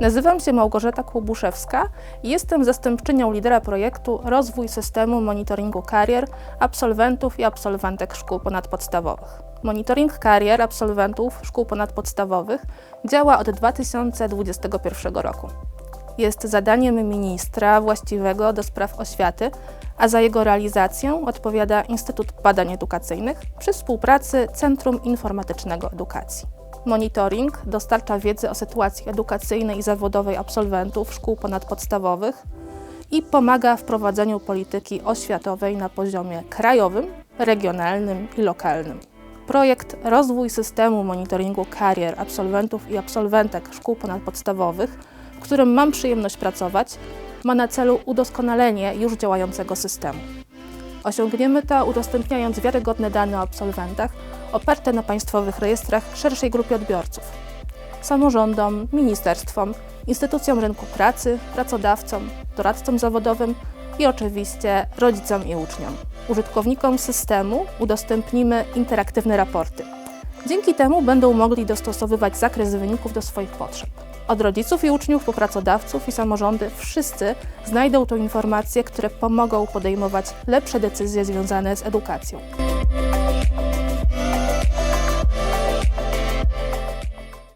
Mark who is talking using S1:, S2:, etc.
S1: Nazywam się Małgorzata Kłobuszewska i jestem zastępczynią lidera projektu Rozwój systemu monitoringu karier absolwentów i absolwentek szkół ponadpodstawowych. Monitoring karier absolwentów szkół ponadpodstawowych działa od 2021 roku. Jest zadaniem ministra właściwego do spraw oświaty, a za jego realizację odpowiada Instytut Badań Edukacyjnych przy współpracy Centrum Informatycznego Edukacji. Monitoring dostarcza wiedzy o sytuacji edukacyjnej i zawodowej absolwentów szkół ponadpodstawowych i pomaga w prowadzeniu polityki oświatowej na poziomie krajowym, regionalnym i lokalnym. Projekt Rozwój systemu monitoringu karier absolwentów i absolwentek szkół ponadpodstawowych, w którym mam przyjemność pracować, ma na celu udoskonalenie już działającego systemu. Osiągniemy to udostępniając wiarygodne dane o absolwentach oparte na państwowych rejestrach szerszej grupie odbiorców samorządom, ministerstwom, instytucjom rynku pracy, pracodawcom, doradcom zawodowym i oczywiście rodzicom i uczniom. Użytkownikom systemu udostępnimy interaktywne raporty. Dzięki temu będą mogli dostosowywać zakres wyników do swoich potrzeb. Od rodziców i uczniów po pracodawców i samorządy wszyscy znajdą tu informacje, które pomogą podejmować lepsze decyzje związane z edukacją.